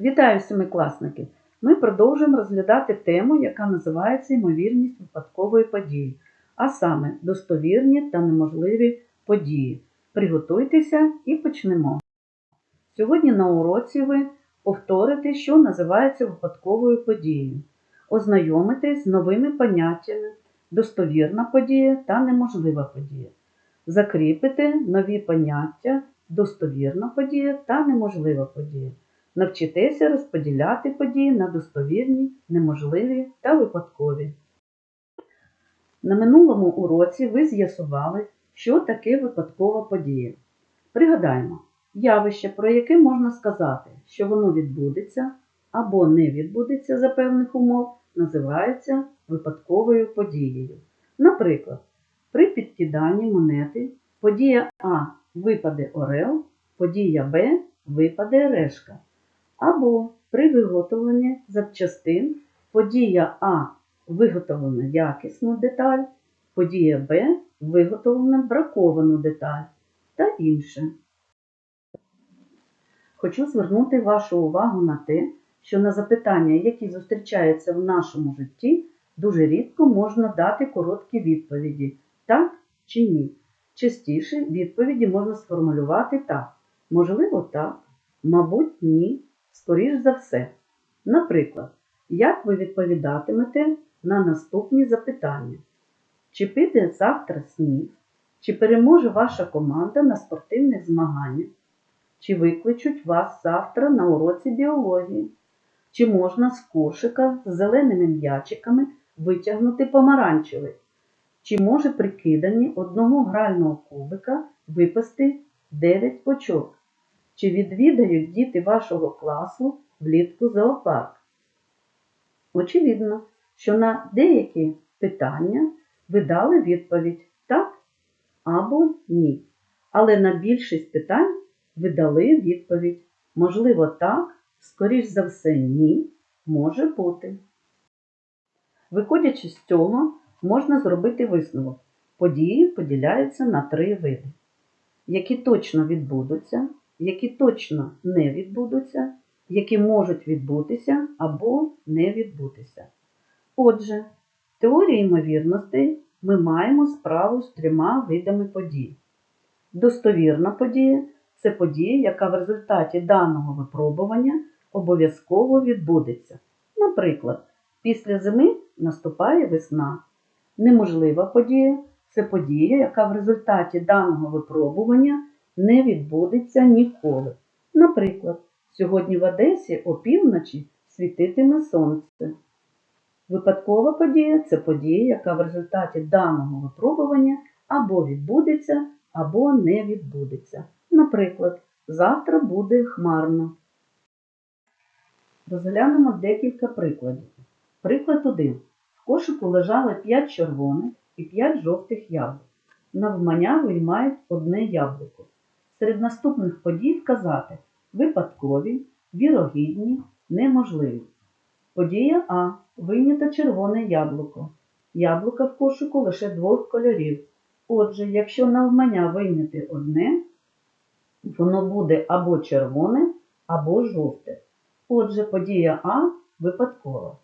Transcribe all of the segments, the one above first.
Вітаю семикласники! Ми продовжуємо розглядати тему, яка називається ймовірність випадкової події, а саме достовірні та неможливі події. Приготуйтеся і почнемо. Сьогодні на уроці ви повторите, що називається випадковою подією, ознайомитесь з новими поняттями достовірна подія та неможлива подія. Закріпите нові поняття достовірна подія та неможлива подія. Навчитеся розподіляти події на достовірні, неможливі та випадкові. На минулому уроці ви з'ясували, що таке випадкова подія. Пригадаємо, явище, про яке можна сказати, що воно відбудеться або не відбудеться за певних умов, називається випадковою подією. Наприклад, при підкиданні монети подія А випаде орел, подія Б випаде решка. Або при виготовленні запчастин подія А виготовлена якісну деталь, подія Б виготовлена браковану деталь та інше. Хочу звернути вашу увагу на те, що на запитання, які зустрічаються в нашому житті, дуже рідко можна дати короткі відповіді так чи ні. Частіше відповіді можна сформулювати так. Можливо, так, мабуть, ні, скоріш за все. Наприклад, як ви відповідатимете на наступні запитання? Чи піде завтра сніг? Чи переможе ваша команда на спортивних змаганнях? Чи викличуть вас завтра на уроці біології? Чи можна з кошика з зеленими м'ячиками витягнути помаранчевий? Чи може при киданні одного грального кубика випасти 9 очок? Чи відвідають діти вашого класу влітку зоопарк? Очевидно, що на деякі питання ви дали відповідь так або ні. Але на більшість питань ви дали відповідь можливо так, скоріш за все, ні, може бути. Виходячи з цього, можна зробити висновок. Події поділяються на три види, які точно відбудуться, які точно не відбудуться, які можуть відбутися або не відбутися. Отже, в теорії ймовірностей ми маємо справу з трьома видами подій. Достовірна подія це подія, яка в результаті даного випробування обов'язково відбудеться. Наприклад, після зими наступає весна. Неможлива подія це подія, яка в результаті даного випробування не відбудеться ніколи. Наприклад, сьогодні в Одесі опівночі світитиме сонце. Випадкова подія це подія, яка в результаті даного випробування або відбудеться, або не відбудеться. Наприклад, завтра буде хмарно. Розглянемо декілька прикладів. Приклад 1. В кошику лежали 5 червоних і 5 жовтих яблук. Навмання виймають одне яблуко. Серед наступних подій вказати випадкові, вірогідні, неможливі. Подія А. Вийнято червоне яблуко. Яблука в кошику лише двох кольорів. Отже, якщо навмання вийняти одне, воно буде або червоне, або жовте. Отже, подія А випадкова.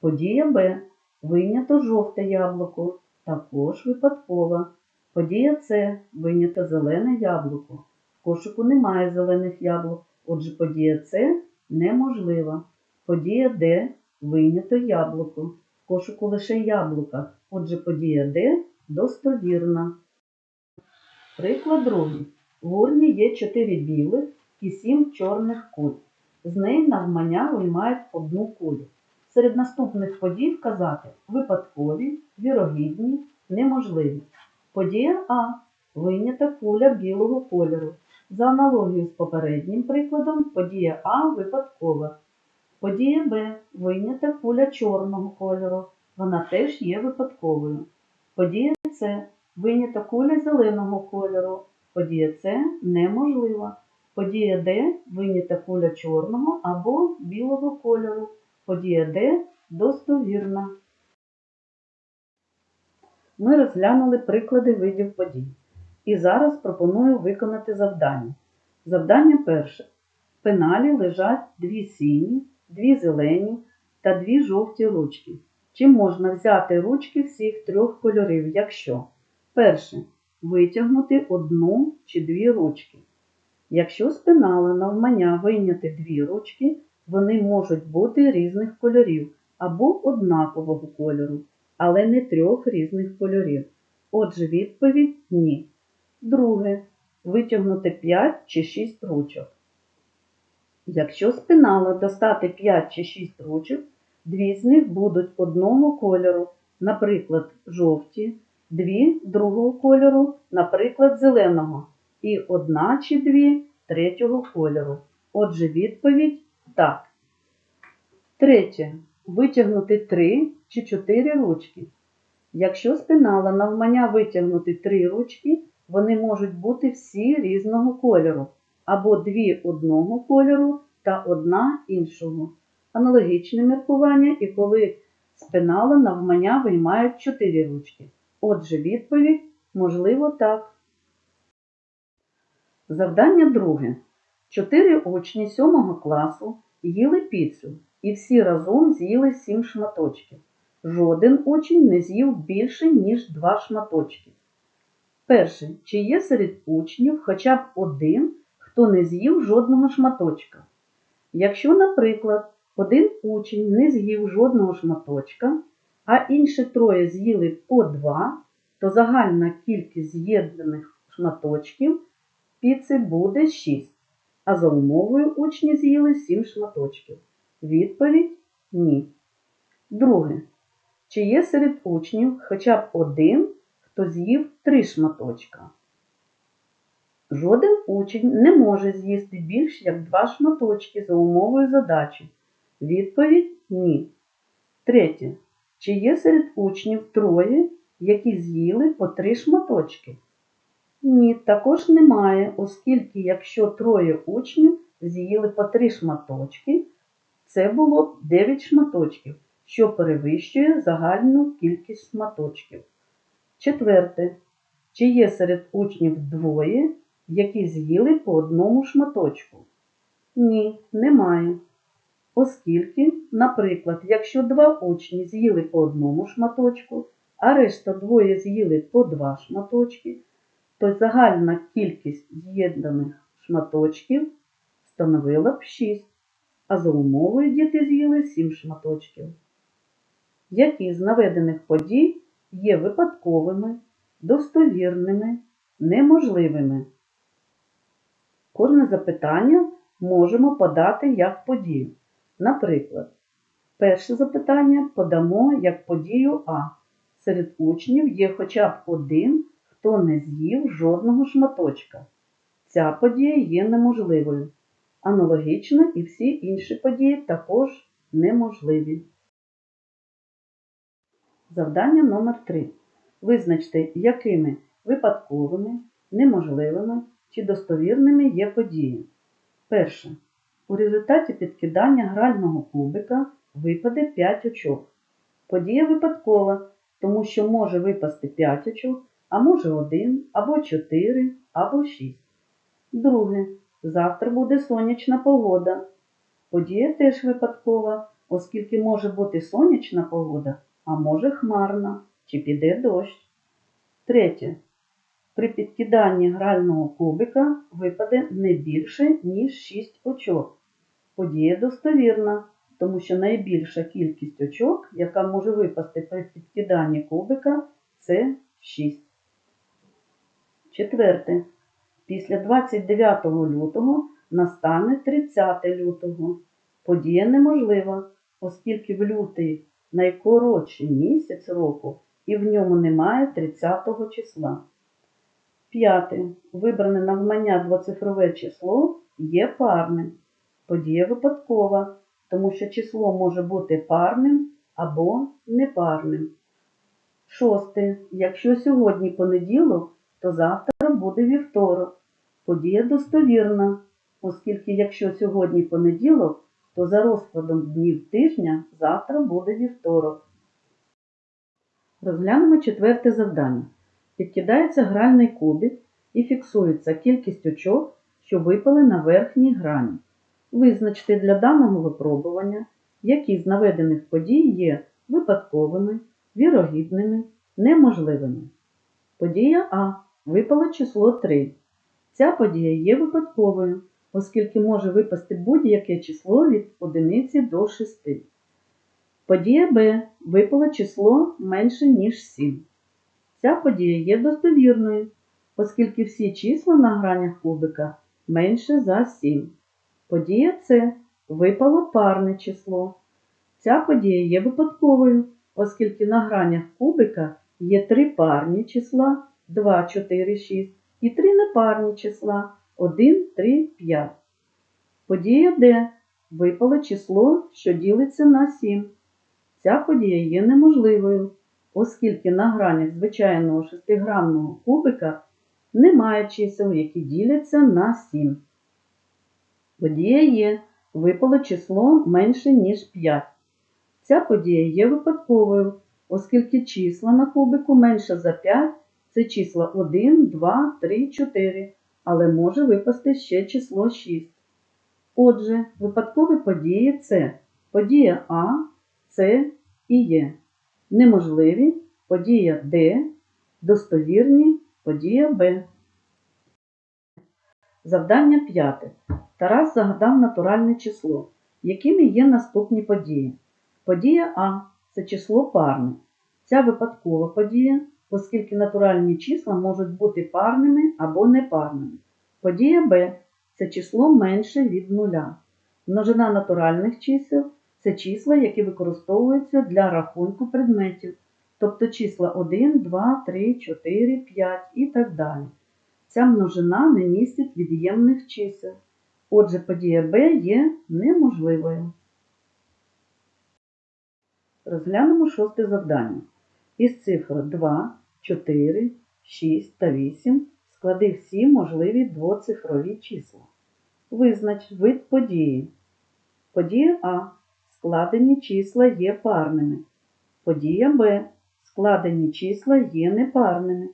Подія Б. Вийнято жовте яблуко, також випадкова. Подія С. Вийнято зелене яблуко. Кошику немає зелених яблук, отже, подія С неможлива. Подія Д. Вийнято яблуко. В кошику лише яблука, отже, подія Д достовірна. Приклад другий. В урні є 4 білих і 7 чорних куль. З неї навмання виймають одну кулю. Серед наступних подій вказати випадкові, вірогідні, неможливі. Подія А. Вийнята куля білого кольору. За аналогією з попереднім прикладом, подія А випадкова. Подія Б. Вийнята куля чорного кольору. Вона теж є випадковою. Подія С. Вийнята куля зеленого кольору. Подія С неможлива. Подія Д вийнята куля чорного або білого кольору. Подія Д достовірна. Ми розглянули приклади видів подій. І зараз пропоную виконати завдання. Завдання перше. В пеналі лежать дві сині, дві зелені та дві жовті ручки. Чи можна взяти ручки всіх трьох кольорів, якщо перше витягнути одну чи дві ручки. Якщо з пенала навмання вийняти дві ручки, вони можуть бути різних кольорів або однакового кольору, але не трьох різних кольорів. Отже, відповідь ні. Друге витягнути 5 чи 6 ручок. Якщо з пенала достати 5 чи 6 ручок, дві з них будуть одного кольору, наприклад, жовті, дві другого кольору, наприклад, зеленого, і одна чи дві третього кольору. Отже, відповідь так. Третє. Витягнути 3 чи 4 ручки. Якщо з пенала навмання витягнути 3 ручки, вони можуть бути всі різного кольору, або дві одного кольору та одна іншого. Аналогічне міркування і коли з пенала навмання виймають 4 ручки. Отже, відповідь можливо так. Завдання друге. Чотири учні сьомого класу їли піцу і всі разом з'їли сім шматочків. Жоден учень не з'їв більше, ніж два шматочки. Перше, чи є серед учнів хоча б один, хто не з'їв жодного шматочка? Якщо, наприклад, один учень не з'їв жодного шматочка, а інші троє з'їли по два, то загальна кількість з'єднаних шматочків піци буде 6, а за умовою учні з'їли 7 шматочків. Відповідь ні. Друге. Чи є серед учнів хоча б один, хто з'їв 3 шматочка? Жоден учень не може з'їсти більш як 2 шматочки за умовою задачі. Відповідь ні. Третє. Чи є серед учнів троє, які з'їли по 3 шматочки? Ні, також немає, оскільки якщо троє учнів з'їли по три шматочки, це було б 9 шматочків, що перевищує загальну кількість шматочків. Четверте. Чи є серед учнів двоє, які з'їли по одному шматочку? Ні, немає. Оскільки, наприклад, якщо два учні з'їли по одному шматочку, а решта двоє з'їли по два шматочки, то загальна кількість з'єднаних шматочків становила б 6, а за умовою діти з'їли 7 шматочків. Які з наведених подій є випадковими, достовірними, неможливими? Кожне запитання можемо подати як подію. Наприклад, перше запитання подамо як подію А. Серед учнів є хоча б один хто не з'їв жодного шматочка. Ця подія є неможливою. Аналогічно і всі інші події також неможливі. Завдання номер 3 Визначте, якими випадковими, неможливими чи достовірними є події. Перше. У результаті підкидання грального кубика випаде 5 очок. Подія випадкова, тому що може випасти 5 очок, а може один, або чотири, або шість. Друге. Завтра буде сонячна погода. Подія теж випадкова, оскільки може бути сонячна погода, а може хмарна, чи піде дощ. Третє. При підкиданні грального кубика випаде не більше, ніж 6 очок. Подія достовірна, тому що найбільша кількість очок, яка може випасти при підкиданні кубика, це 6. Четверте. Після 29 лютого настане 30 лютого. Подія неможлива, оскільки в лютий найкоротший місяць року і в ньому немає 30 числа. П'яте. Вибране навмання двоцифрове число є парним. Подія випадкова, тому що число може бути парним або непарним. Шосте. Якщо сьогодні понеділок, то завтра буде вівторок. Подія достовірна, оскільки якщо сьогодні понеділок, то за розкладом днів тижня завтра буде вівторок. Розглянемо четверте завдання. Підкидається гральний кубик і фіксується кількість очок, що випали на верхній грані. Визначте для даного випробування, які з наведених подій є випадковими, вірогідними, неможливими. Подія А. Випало число 3. Ця подія є випадковою, оскільки може випасти будь-яке число від 1 до 6. Подія Б. Випало число менше, ніж 7. Ця подія є достовірною, оскільки всі числа на гранях кубика менше за 7. Подія С. Випало парне число. Ця подія є випадковою, оскільки на гранях кубика є три парні числа 2, 4, 6 і три непарні числа 1, 3, 5. Подія Д. Випало число, що ділиться на 7. Ця подія є неможливою, оскільки на гранях звичайного шестигранного кубика немає чисел, які діляться на 7. Подія є, випало число менше, ніж 5. Ця подія є випадковою, оскільки числа на кубику менше за 5 це числа 1, 2, 3, 4, але може випасти ще число 6. Отже, випадкові події це подія А, С і Є. Неможливі подія Д, достовірні подія Б. Завдання п'яте. Тарас загадав натуральне число, якими є наступні події. Подія А це число парне. Ця випадкова подія, оскільки натуральні числа можуть бути парними або непарними. Подія Б це число менше від нуля. Множина натуральних чисел це числа, які використовуються для рахунку предметів, тобто числа 1, 2, 3, 4, 5 і так далі. Ця множина не містить від'ємних чисел. Отже, подія Б є неможливою. Розглянемо шосте завдання. Із цифр 2, 4, 6 та 8 склади всі можливі двоцифрові числа. Визнач вид події. Подія А. Складені числа є парними. Подія Б. Складені числа є непарними.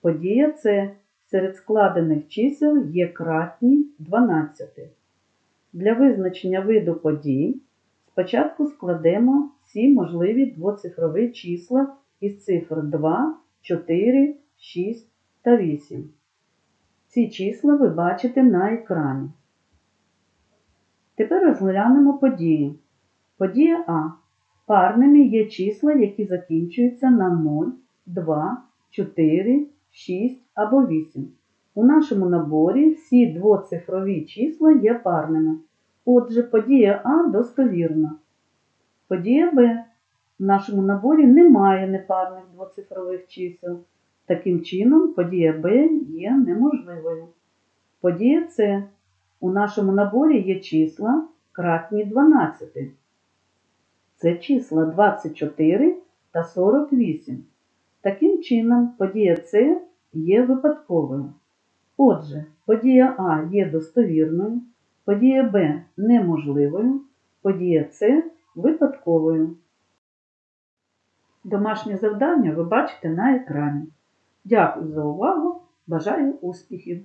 Подія С. Серед складених чисел є кратні 12. Для визначення виду подій спочатку складемо всі можливі двоцифрові числа із цифр 2, 4, 6 та 8. Ці числа ви бачите на екрані. Тепер розглянемо події. Подія А. Парними є числа, які закінчуються на 0, 2, 4, 6 або 8. У нашому наборі всі двоцифрові числа є парними. Отже, подія А достовірна. Подія Б. В нашому наборі немає непарних двоцифрових чисел. Таким чином, подія Б є неможливою. Подія С. У нашому наборі є числа кратні 12. Це числа 24 та 48. Таким чином, подія С є випадковою. Отже, подія А є достовірною, подія Б неможливою, подія С випадковою. Домашнє завдання ви бачите на екрані. Дякую за увагу! Бажаю успіхів!